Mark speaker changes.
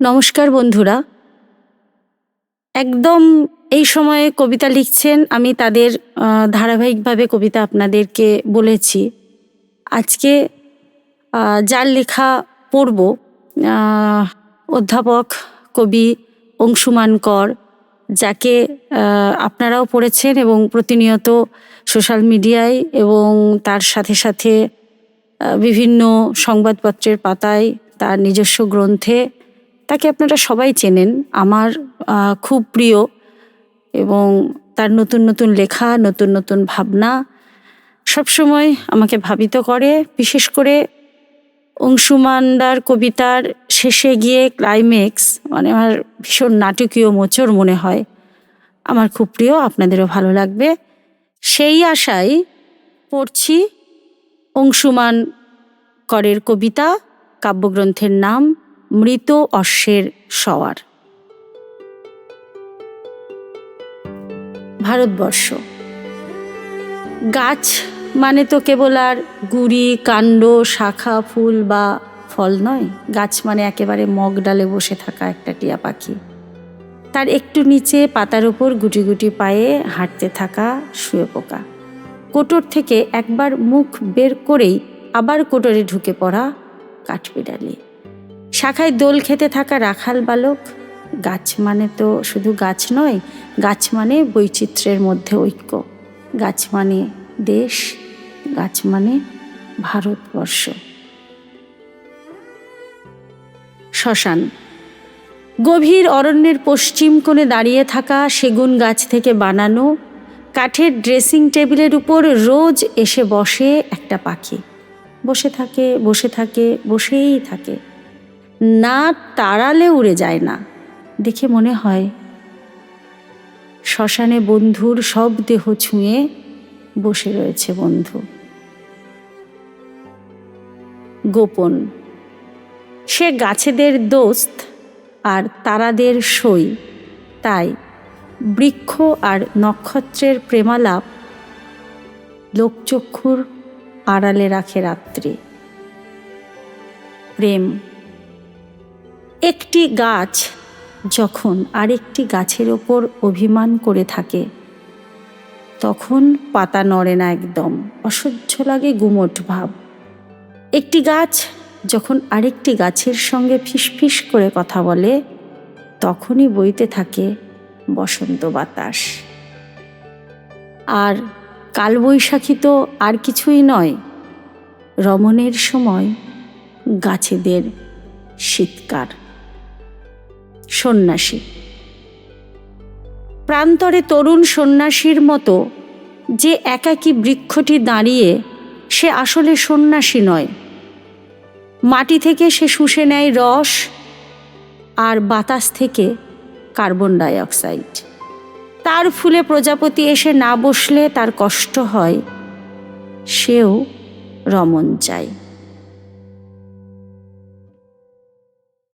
Speaker 1: নমস্কার বন্ধুরা। একদম এই সময়ে কবিতা লিখছেন, আমি তাদের ধারাবাহিকভাবে কবিতা আপনাদেরকে বলেছি। আজকে যার লেখা পড়ব অধ্যাপক কবি অংশুমান কর যাকে আপনারাও পড়েছেন এবং প্রতিনিয়ত সোশ্যাল মিডিয়ায় এবং তার সাথে সাথে বিভিন্ন সংবাদপত্রের পাতায় তার নিজস্ব গ্রন্থে তাকে আপনারা সবাই চেনেন। আমার খুব প্রিয় এবং তার নতুন নতুন লেখা, নতুন নতুন ভাবনা সবসময় আমাকে ভাবিত করে। বিশেষ করে অংশুমানদার কবিতার শেষে গিয়ে ক্লাইম্যাক্স মানে আমার ভীষণ নাটকীয় মোচর মনে হয়। আমার খুব প্রিয়, আপনাদেরও ভালো লাগবে। সেই আশায় পড়ছি অংশুমান করের কবিতা, কাব্যগ্রন্থের নাম মৃত অশ্বের সওয়ার ভারতবর্ষ। গাছ মানে তো কেবল আর গুড়ি, কাণ্ড, শাখা, ফুল বা ফল নয়। গাছ মানে একেবারে মগ ডালে বসে থাকা একটা টিয়া পাখি। তার একটু নিচে পাতার ওপর গুটি গুটি পায়ে হাঁটতে থাকা শুয়ে পোকা। কোটর থেকে একবার মুখ বের করেই আবার কোটরে ঢুকে পড়া কাঠবিড়ালি। শাখায় দোল খেতে থাকা রাখাল বালক, গাছ মানে তো শুধু গাছ নয়, গাছ মানে বৈচিত্র্যের মধ্যে ঐক্য। গাছ মানে দেশ, গাছ মানে ভারতবর্ষ। শ্মশান। গভীর অরণ্যের পশ্চিম কোণে দাঁড়িয়ে থাকা সেগুন গাছ থেকে বানানো কাঠের ড্রেসিং টেবিলের উপর রোজ এসে বসে একটা পাখি। বসে থাকে বসে থাকে, বসেই থাকে। না তাড়ালে উড়ে যায় না। দেখে মনে হয়, শ্মশানে বন্ধুর সব দেহ ছুঁয়ে বসে রয়েছে বন্ধু। গোপন, সে গাছেদের দোস্ত আর তারাদের সই, তাই বৃক্ষ আর নক্ষত্রের প্রেমালাপ লোকচক্ষুর আড়ালে রাখে রাত্রি। প্রেম একটি গাছ যখন আরেকটি গাছের ওপর অভিমান করে থাকে, তখন পাতা নড়ে না একদম, অসহ্য লাগে গুমট ভাব। একটি গাছ যখন আরেকটি গাছের সঙ্গে ফিসফিস করে কথা বলে, তখনই বইতে থাকে বসন্ত বাতাস। আর কালবৈশাখী তো আর কিছুই নয়, রমণের সময় গাছেদের শীতকার। সন্ন্যাসী। প্রান্তরে তরুণ সন্ন্যাসীর মতো যে একাকী বৃক্ষটি দাঁড়িয়ে সে আসলে সন্ন্যাসী নয়। মাটি থেকে সে শুষে নেয় রস আর বাতাস থেকে কার্বন ডাইঅক্সাইড। তার ফুলে প্রজাপতি এসে না বসলে তার কষ্ট হয়, সেও রমন চায়।